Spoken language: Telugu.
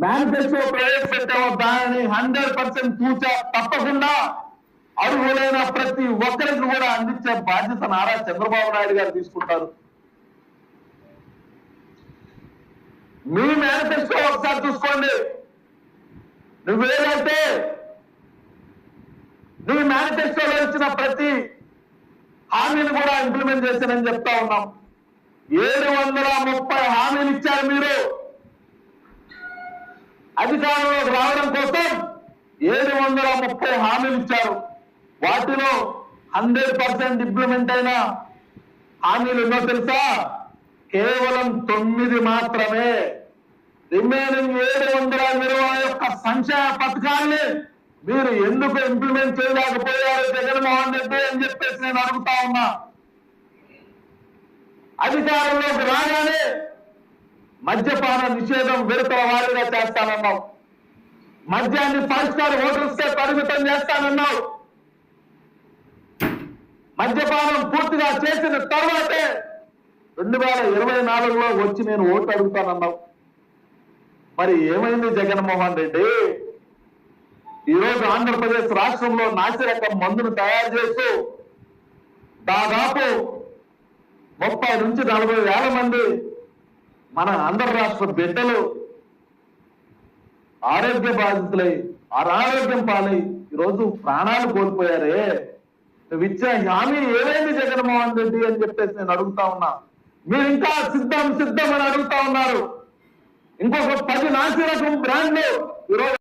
మేనిఫెస్టో ప్రవేశపెట్టామో దానిని హండ్రెడ్ పర్సెంట్ తూచా తప్పకుండా అర్హులైన ప్రతి ఒక్కరికి కూడా అందించే బాధ్యత నారా చంద్రబాబు నాయుడు గారు తీసుకుంటారు. మీ మేనిఫెస్టో ఒకసారి చూసుకోండి. నువ్వేదైతే నీ మేనిఫెస్టోలో ఇచ్చిన ప్రతి హామీని కూడా ఇంప్లిమెంట్ చేశానని చెప్తా ఉన్నాం. ఏడు వందల ముప్పై హామీలు ఇచ్చారు మీరు. అధికారంలోకి రావడం కోసం ఏడు వందల ముప్పై హామీలు ఇచ్చారు. వాటిలో హండ్రెడ్ పర్సెంట్ ఇంప్లిమెంట్ అయిన హామీలు ఎన్నో తెలుసా? కేవలం తొమ్మిది మాత్రమే. రిమైనింగ్ ఏడు వందల ఇరవై యొక్క సంక్షేమ పథకాన్ని మీరు ఎందుకు ఇంప్లిమెంట్ చేయలేకపోయారు జగన్మోహన్ రెడ్డి అని చెప్పేసి నేను అడుగుతా ఉన్నా. అధికారంలోకి రాగానే మద్యపాన నిషేధం విడతల వారిగా చేస్తానన్నావు. మద్యాన్ని పరిష్కార హోటల్స్కే పరిమితం చేస్తానన్నావు. మద్యపానం పూర్తిగా చేసిన తర్వాతే రెండు వేల ఇరవై నాలుగులో వచ్చి నేను ఓటు అడుగుతానన్నావు. మరి ఏమైంది జగన్మోహన్ రెడ్డి? ఈరోజు ఆంధ్రప్రదేశ్ రాష్ట్రంలో నాసిరకం మందును తయారు చేస్తూ దాదాపు ముప్పై నుంచి నలభై వేల మంది మన ఆంధ్ర రాష్ట్ర బిడ్డలు ఆరోగ్య బాధితులై అనారోగ్యం పాలై ఈరోజు ప్రాణాలు కోల్పోయారే. నువ్వు ఇచ్చే హామీ ఏమైంది జగన్మోహన్ రెడ్డి అని చెప్పేసి నేను అడుగుతా ఉన్నా. మీరు ఇంకా సిద్ధం సిద్ధం అని అడుగుతా ఉన్నారు. ఇంకొక పది నాసిరకం బ్రాండ్లు ఈరోజు